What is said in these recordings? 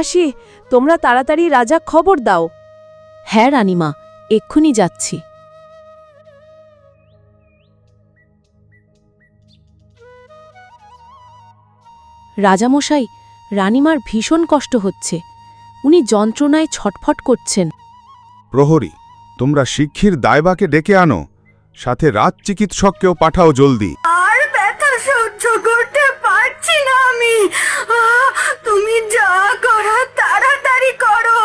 দাসী তোমরা তাড়াতাড়ি রাজা খবর দাও। হ্যাঁ রানীমা এক্ষুনি যাচ্ছি। রাজামশাই রানীমার ভীষণ কষ্ট হচ্ছে। উনি যন্ত্রণায় ছটফট করছেন। প্রহরী তোমরা শিক্ষির দায়বাকে ডেকে আনো সাথে রাজ চিকিৎসককেও পাঠাও জলদি। আর ব্যথা সহ্য করতে পারছি না আমি। তুমি যা করো তাড়াতাড়ি করো।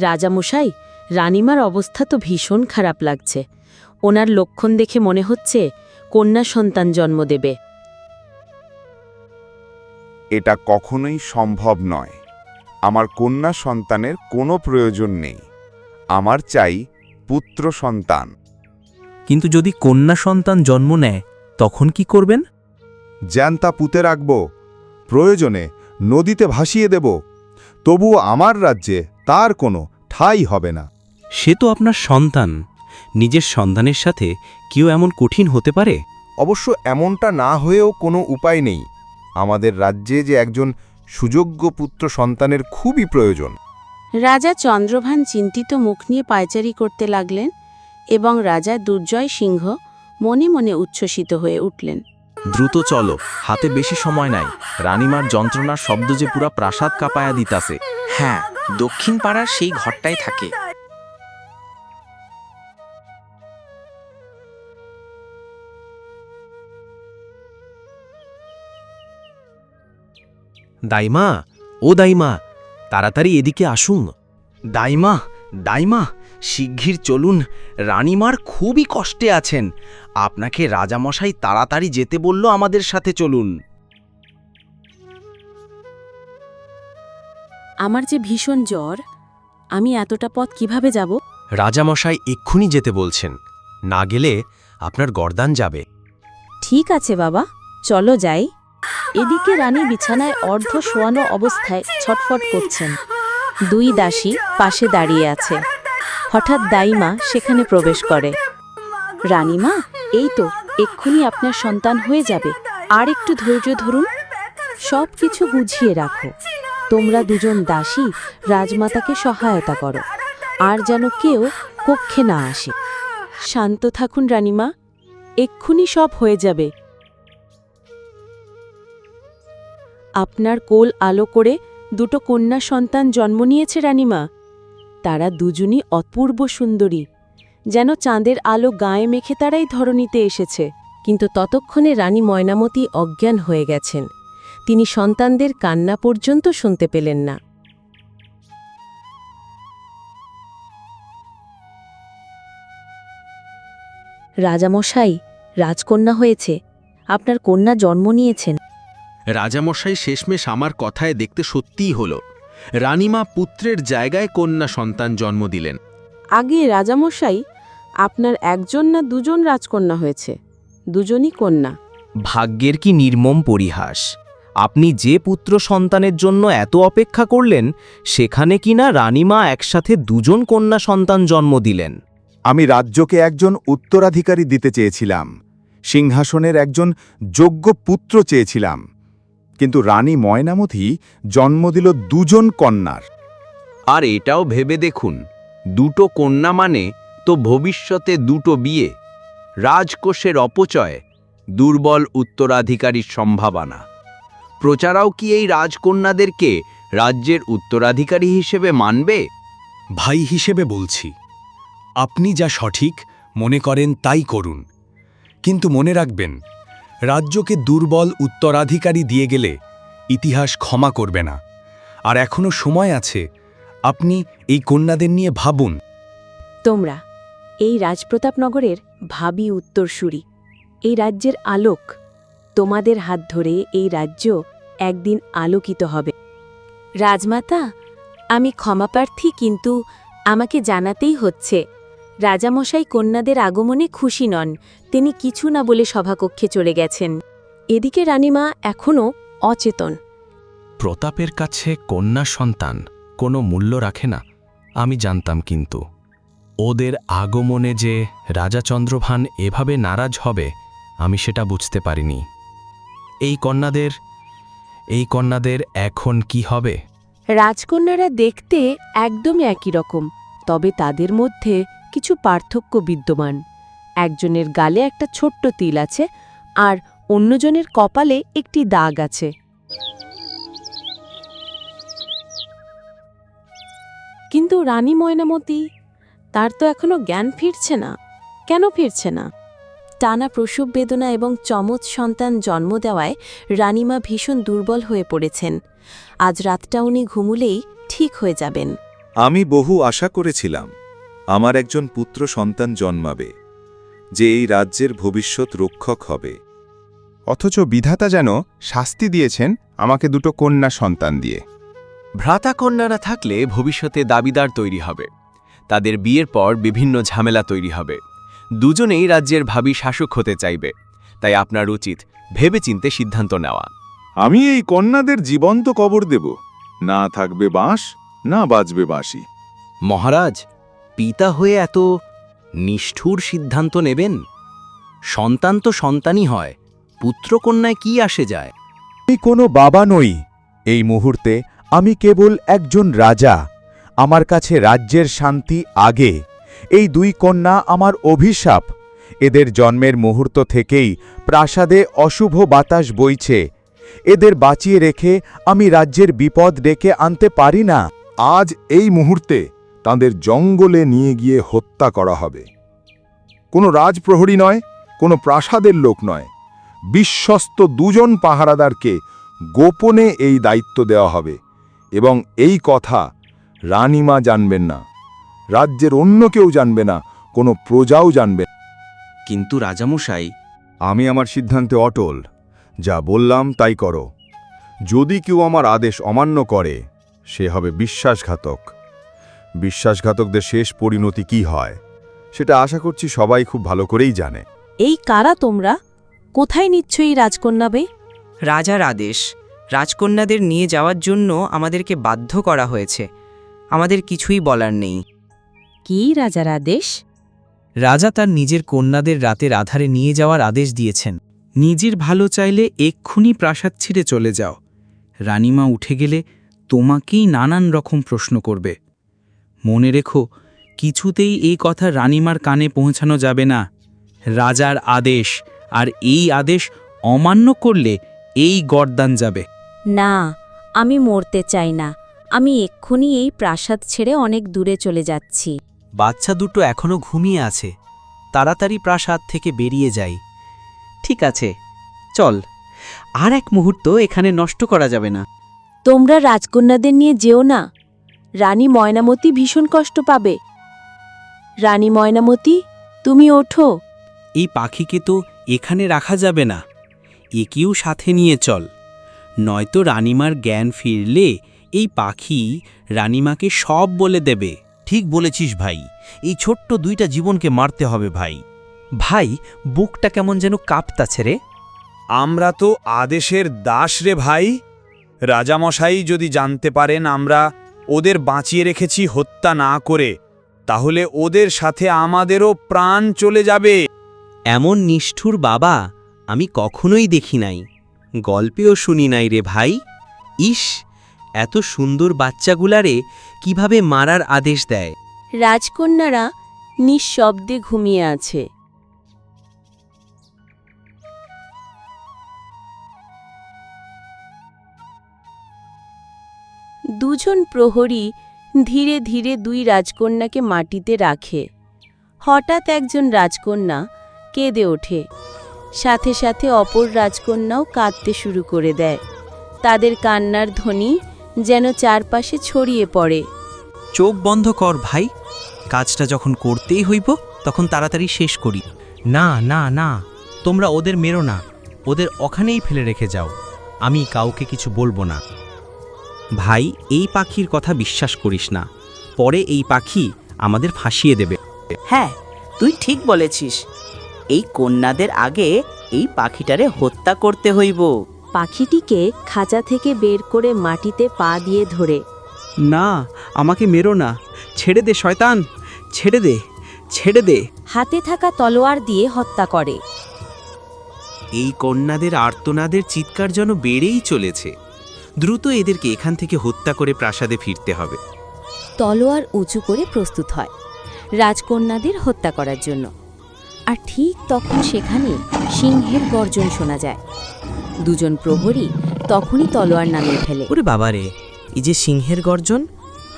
রাজামশাই রানীমার অবস্থা তো ভীষণ খারাপ লাগছে। ওনার লক্ষণ দেখে মনে হচ্ছে কন্যা সন্তান জন্ম দেবে। এটা কখনোই সম্ভব নয়। আমার কন্যা সন্তানের কোনো প্রয়োজন নেই। আমার চাই পুত্র সন্তান। কিন্তু যদি কন্যা সন্তান জন্ম নেয় তখন কি করবেন? জ্যান্তা পুঁতে রাখব। প্রয়োজনে নদীতে ভাসিয়ে দেব। তবুও আমার রাজ্যে তার কোনো ঠাই হবে না। সে তো আপনার সন্তান। নিজের সন্তানের সাথে কেউ এমন কঠিন হতে পারে? অবশ্য এমনটা না হয়েও কোনো উপায় নেই। আমাদের রাজ্যে যে একজন সুযোগ্য পুত্র সন্তানের খুবই প্রয়োজন। রাজা চন্দ্রভান চিন্তিত মুখ নিয়ে পায়চারি করতে লাগলেন এবং রাজা দুর্জয় সিংহ মনে মনে উচ্ছ্বসিত হয়ে উঠলেন। দ্রুত চলো হাতে বেশি সময় নাই। রানিমার যন্ত্রণার শব্দ যে পুরা প্রাসাদ কাঁপায়া দিতাছে। হ্যাঁ দক্ষিণ পাড়ার সেই ঘরটাই থাকে। দাইমা ও দাইমা তাড়াতাড়ি এদিকে আসুন। দাইমা দাইমা শিগগির চলুন রানীমার খুবই কষ্টে আছেন। আপনাকে রাজামশাই তাড়াতাড়ি যেতে বলল আমাদের সাথে চলুন। আমার যে ভীষণ জ্বর আমি এতটা পথ কীভাবে যাব? রাজামশাই এক্ষুনি যেতে বলছেন। না গেলে আপনার গর্দান যাবে। ঠিক আছে বাবা চলো যাই। এদিকে রানী বিছানায় অর্ধ শোয়ানো অবস্থায় ছটফট করছেন। দুই দাসী পাশে দাঁড়িয়ে আছে। হঠাৎ দাইমা সেখানে প্রবেশ করে। রানীমা, এই তো, এক্ষুনি আপনার সন্তান হয়ে যাবে। আর একটু ধৈর্য ধরুন। সব কিছু বুঝিয়ে রাখো। তোমরা দুজন দাসী, রাজমাতাকে সহায়তা করো। আর যেন কেউ কক্ষে না আসে। শান্ত থাকুন রানীমা। এক্ষুনি সব হয়ে যাবে। আপনার কোল আলো করে দুটো কন্যা সন্তান জন্ম নিয়েছে রানীমা। তারা দুজনই অপূর্ব সুন্দরী। যেন চাঁদের আলো গায়ে মেখে তারাই ধরণীতে এসেছে। কিন্তু ততক্ষণে রানী ময়নামতি অজ্ঞান হয়ে গেছেন। তিনি সন্তানদের কান্না পর্যন্ত শুনতে পেলেন না। রাজামশাই, রাজকন্যা হয়েছে। আপনার কন্যা জন্ম নিয়েছেন। রাজামশাই শেষমেশ আমার কথায় দেখতে সত্যিই হল। রানীমা পুত্রের জায়গায় কন্যা সন্তান জন্ম দিলেন। আগে রাজামশাই আপনার একজন না দুজন রাজকন্যা হয়েছে দুজনই কন্যা। ভাগ্যের কি নির্মম পরিহাস? আপনি যে পুত্র সন্তানের জন্য এত অপেক্ষা করলেন সেখানে কিনা রানীমা একসাথে দুজন কন্যা সন্তান জন্ম দিলেন? আমি রাজ্যকে একজন উত্তরাধিকারী দিতে চেয়েছিলাম সিংহাসনের একজন যোগ্য পুত্র চেয়েছিলাম। কিন্তু রানী ময়নামতি জন্ম দিল দুজন কন্যার। আর এটাও ভেবে দেখুন দুটো কন্যা মানে তো ভবিষ্যতে দুটো বিয়ে। রাজকোষের অপচয় দুর্বল উত্তরাধিকারীর সম্ভাবনা। প্রচারাও কি এই রাজকন্যাদেরকে রাজ্যের উত্তরাধিকারী হিসেবে মানবে? ভাই হিসেবে বলছি আপনি যা সঠিক মনে করেন তাই করুন। কিন্তু মনে রাখবেন রাজ্যকে দুর্বল উত্তরাধিকারী দিয়ে গেলে ইতিহাস ক্ষমা করবে না। আর এখনও সময় আছে, আপনি এই কন্যাদের নিয়ে ভাবুন। তোমরা, এই রাজপ্রতাপনগরের ভাবি উত্তরসূরি, এই রাজ্যের আলোক, তোমাদের হাত ধরে এই রাজ্য একদিন আলোকিত হবে। রাজমাতা, আমি ক্ষমাপ্রার্থী, কিন্তু আমাকে জানাতেই হচ্ছে। রাজামশাই কন্যাদের আগমনে খুশি নন। তিনি কিছু না বলে সভাকক্ষে চলে গেছেন। এদিকে রানীমা এখনও অচেতন। প্রতাপের কাছে কন্যা সন্তান কোনো মূল্য রাখে না আমি জানতাম কিন্তু। ওদের আগমনে যে রাজা চন্দ্রভান এভাবে নারাজ হবে আমি সেটা বুঝতে পারিনি। এই কন্যাদের এই কন্যাদের এখন কি হবে? রাজকন্যারা দেখতে একদম একই রকম তবে তাদের মধ্যে কিছু পার্থক্য বিদ্যমান। একজনের গালে একটা ছোট্ট তিল আছে আর অন্যজনের কপালে একটি দাগ আছে। কিন্তু রানী ময়নামতি, তার তো এখনও জ্ঞান ফিরছে না। কেন ফিরছে না? টানা প্রসব বেদনা এবং চমৎ সন্তান জন্ম দেওয়ায় রানীমা ভীষণ দুর্বল হয়ে পড়েছেন। আজ রাতটা উনি ঘুমুলেই ঠিক হয়ে যাবেন। আমি বহু আশা করেছিলাম। আমার একজন পুত্র সন্তান জন্মাবে যে এই রাজ্যের ভবিষ্যৎ রক্ষক হবে। অথচ বিধাতা যেন শাস্তি দিয়েছেন আমাকে দুটো কন্যা সন্তান দিয়ে। ভ্রাতা কন্যারা থাকলে ভবিষ্যতে দাবিদার তৈরি হবে। তাদের বিয়ের পর বিভিন্ন ঝামেলা তৈরি হবে। দুজনেই রাজ্যের ভাবি শাসক হতে চাইবে। তাই আপনার উচিত ভেবেচিন্তে সিদ্ধান্ত নেওয়া। আমি এই কন্যাদের জীবন্ত কবর দেব। না থাকবে বাঁশ না বাজবে বাঁশি। মহারাজ পিতা হয়ে এত নিষ্ঠুর সিদ্ধান্ত নেবেন? সন্তান তো সন্তানই হয় পুত্রকন্যায় কি আসে যায়? আমি কোনো বাবা নই এই মুহূর্তে আমি কেবল একজন রাজা। আমার কাছে রাজ্যের শান্তি আগে। এই দুই কন্যা আমার অভিশাপ। এদের জন্মের মুহূর্ত থেকেই প্রাসাদে অশুভ বাতাস বইছে। এদের বাঁচিয়ে রেখে আমি রাজ্যের বিপদ ডেকে আনতে পারি না। আজ এই মুহূর্তে তাদের জঙ্গলে নিয়ে গিয়ে হত্যা করা হবে। কোনো রাজপ্রহরী নয় কোনো প্রাসাদের লোক নয়। বিশ্বস্ত দুজন পাহারাদারকে গোপনে এই দায়িত্ব দেওয়া হবে এবং এই কথা রানীমা জানবেন না। রাজ্যের অন্য কেউ জানবে না কোনো প্রজাও জানবে কিন্তু রাজামশাই আমি আমার সিদ্ধান্তে অটল। যা বললাম তাই করো। যদি কেউ আমার আদেশ অমান্য করে সে হবে বিশ্বাসঘাতক। বিশ্বাসঘাতকদের শেষ পরিণতি কি হয়? সেটা আশা করছি সবাই খুব ভালো করেই জানে। এই কারা তোমরা? কোথায় নিচ্ছ এই রাজকন্যাবে রাজার আদেশ। রাজকন্যাদের নিয়ে যাওয়ার জন্য আমাদেরকে বাধ্য করা হয়েছে। আমাদের কিছুই বলার নেই। কি রাজার আদেশ? রাজা তার নিজের কন্যাদের রাতের আধারে নিয়ে যাওয়ার আদেশ দিয়েছেন। নিজের ভালো চাইলে এক্ষুনি প্রাসাদ ছিঁড়ে চলে যাও। রানীমা উঠে গেলে তোমাকেই নানান রকম প্রশ্ন করবে। মনে রেখো কিছুতেই এই কথা রানিমার কানে পৌঁছানো যাবে না। রাজার আদেশ আর এই আদেশ অমান্য করলে এই গরদান যাবে। না আমি মরতে চাই না। আমি এক্ষুনি এই প্রাসাদ ছেড়ে অনেক দূরে চলে যাচ্ছি। বাচ্চা দুটো এখনও ঘুমিয়ে আছে। তাড়াতাড়ি প্রাসাদ থেকে বেরিয়ে যাই। ঠিক আছে চল। আর এক মুহূর্ত এখানে নষ্ট করা যাবে না। তোমরা রাজকন্যাদের নিয়ে যেও না। রানী ময়নামতি ভীষণ কষ্ট পাবে। রানী ময়নামতি তুমি ওঠো। এই পাখিকে তো এখানে রাখা যাবে না। একেও সাথে নিয়ে চল। নয়তো রানীমার জ্ঞান ফিরলে এই পাখি রানীমাকে সব বলে দেবে। ঠিক বলেছিস ভাই। এই ছোট্ট দুইটা জীবনকে মারতে হবে ভাই। ভাই বুকটা কেমন যেন কাঁপতাছে রে। আমরা তো আদেশের দাস রে ভাই। রাজামশাই যদি জানতে পারেন আমরা ওদের বাঁচিয়ে রেখেছি হত্যা না করে তাহলে ওদের সাথে আমাদেরও প্রাণ চলে যাবে। এমন নিষ্ঠুর বাবা আমি কখনোই দেখি নাই। গল্পেও শুনি নাই রে ভাই। ইস এত সুন্দর বাচ্চাগুলারে কীভাবে মারার আদেশ দেয়। রাজকন্যারা নিঃশব্দে ঘুমিয়ে আছে। দুজন প্রহরী ধীরে ধীরে দুই রাজকন্যাকে মাটিতে রাখে। হঠাৎ একজন রাজকন্যা কেঁদে ওঠে। সাথে সাথে অপর রাজকন্যাও কাঁদতে শুরু করে দেয়। তাদের কান্নার ধ্বনি যেন চারপাশে ছড়িয়ে পড়ে। চোখ বন্ধ কর ভাই। কাজটা যখন করতেই হইব, তখন তাড়াতাড়ি শেষ করি। না না না, তোমরা ওদের মেরো না। ওদের ওখানেই ফেলে রেখে যাও। আমি কাউকে কিছু বলব না। ভাই এই পাখির কথা বিশ্বাস করিস না। পরে এই পাখি আমাদের ফাঁসিয়ে দেবে। হ্যাঁ তুই ঠিক বলেছিস। এই কন্যাদের আগে এই পাখিটারে হত্যা করতে হইব। পাখিটিকে খাঁচা থেকে বের করে মাটিতে পা দিয়ে ধরে। না আমাকে মেরো না। ছেড়ে দে শয়তান! ছেড়ে দে ছেড়ে দে। হাতে থাকা তলোয়ার দিয়ে হত্যা করে। এই কন্যাদের আর্তনাদের চিৎকার যেন বেড়েই চলেছে। দ্রুত এদেরকে এখান থেকে হত্যা করে প্রাসাদে ফিরতে হবে। তলোয়ার উঁচু করে প্রস্তুত হয় রাজকন্যাদের হত্যা করার জন্য। আর ঠিক তখন সেখানে সিংহের গর্জন শোনা যায়। দুজন প্রহরী তখনই তলোয়ার নামিয়ে ফেলে। ওরে বাবারে এই যে সিংহের গর্জন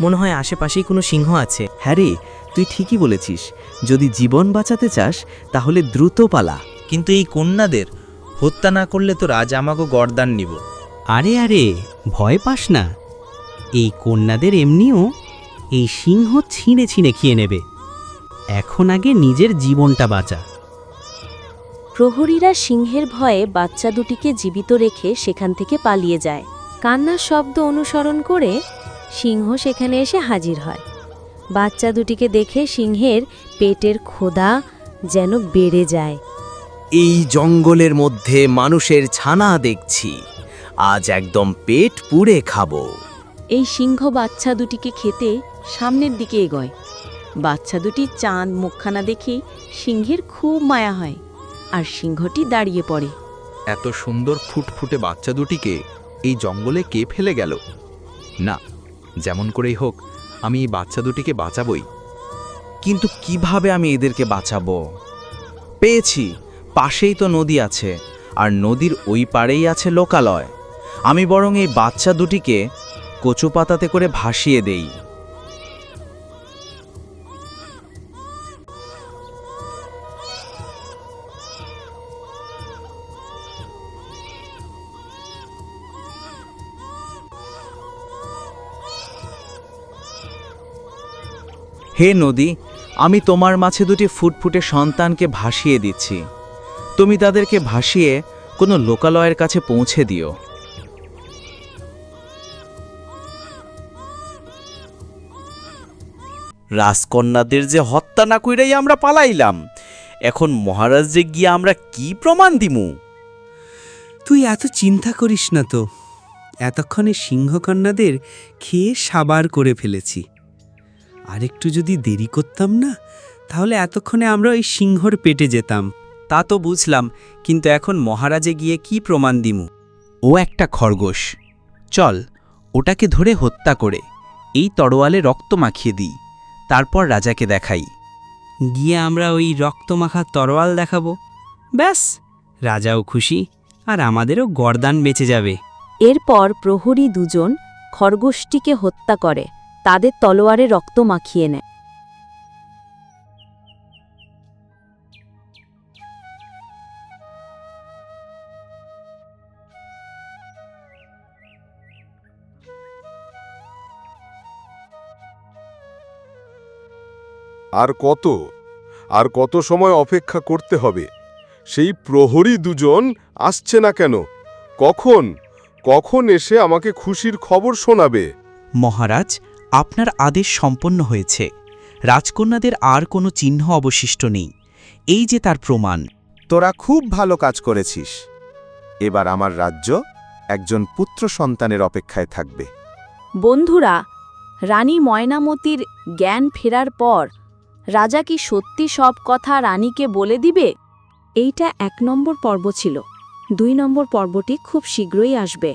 মনে হয় আশেপাশেই কোনো সিংহ আছে। হ্যাঁ রে তুই ঠিকই বলেছিস যদি জীবন বাঁচাতে চাস তাহলে দ্রুত পালা। কিন্তু এই কন্যাদের হত্যা না করলে তো রাজ আমাকে গরদান নিব। আরে আরে ভয় পাস না। এই কন্যাদের এমনিও এই সিংহ ছিঁড়ে ছিঁড়ে খেয়ে নেবে। এখন আগে নিজের জীবনটা বাঁচা। প্রহরীরা সিংহের ভয়ে বাচ্চা দুটিকে জীবিত রেখে সেখান থেকে পালিয়ে যায়। কান্নার শব্দ অনুসরণ করে সিংহ সেখানে এসে হাজির হয়। বাচ্চা দুটিকে দেখে সিংহের পেটের ক্ষোধা যেন বেড়ে যায়। এই জঙ্গলের মধ্যে মানুষের ছানা দেখছি। আজ একদম পেট পুড়ে খাব। এই সিংহ বাচ্চা দুটিকে খেতে সামনের দিকে এগোয়। বাচ্চা দুটি চাঁদ মুখখানা দেখেই সিংহের খুব মায়া হয় আর সিংহটি দাঁড়িয়ে পড়ে। এত সুন্দর ফুটফুটে বাচ্চা দুটিকে এই জঙ্গলে কে ফেলে গেল? না যেমন করেই হোক আমি এই বাচ্চা দুটিকে বাঁচাবই। কিন্তু কীভাবে আমি এদেরকে বাঁচাবো? পেয়েছি পাশেই তো নদী আছে আর নদীর ওই পাড়েই আছে লোকালয়। আমি বরং এই বাচ্চা দুটিকে কচু পাতাতে করে ভাসিয়ে দেই। হে নদী, আমি তোমার মাঝে দুটি ফুটফুটে সন্তানকে ভাসিয়ে দিচ্ছি। তুমি তাদেরকে ভাসিয়ে কোনো লোকালয়ের কাছে পৌঁছে দিও। রাজকন্যাদের যে হত্যা না কইরাই আমরা পালাইলাম। এখন মহারাজ যে গিয়ে আমরা কি প্রমাণ দিমু? তুই এত চিন্তা করিস না তো। এতক্ষণে সিংহকন্যাদের খেয়ে সাবার করে ফেলেছি। আর একটু যদি দেরি করতাম না তাহলে এতক্ষণে আমরা ওই সিংহর পেটে যেতাম। তা তো বুঝলাম কিন্তু এখন মহারাজে গিয়ে কি প্রমাণ দিমু? ও একটা খরগোশ। চল ওটাকে ধরে হত্যা করে এই তরোয়ালে রক্ত মাখিয়ে দিই। তারপর রাজাকে দেখাই। গিয়ে আমরা ওই রক্তমাখা তরোয়াল দেখাব। ব্যাস, রাজাও খুশি আর আমাদেরও গরদান বেঁচে যাবে। এরপর প্রহরী দুজন খরগোশটিকে হত্যা করে, তাদের তলোয়ারে রক্ত মাখিয়ে নেয়। আর কত? আর কত সময় অপেক্ষা করতে হবে? সেই প্রহরী দুজন আসছে না কেন? কখন? কখন এসে আমাকে খুশির খবর শোনাবে? মহারাজ আপনার আদেশ সম্পন্ন হয়েছে। রাজকন্যাদের আর কোনো চিহ্ন অবশিষ্ট নেই। এই যে তার প্রমাণ। তোরা খুব ভালো কাজ করেছিস। এবার আমার রাজ্য একজন পুত্র সন্তানের অপেক্ষায় থাকবে। বন্ধুরা রানী ময়নামতির জ্ঞান ফেরার পর রাজা কি সত্যি সব কথা রানীকে বলে দিবে? এইটা এক নম্বর পর্ব ছিল। দুই নম্বর পর্বটি খুব শীঘ্রই আসবে।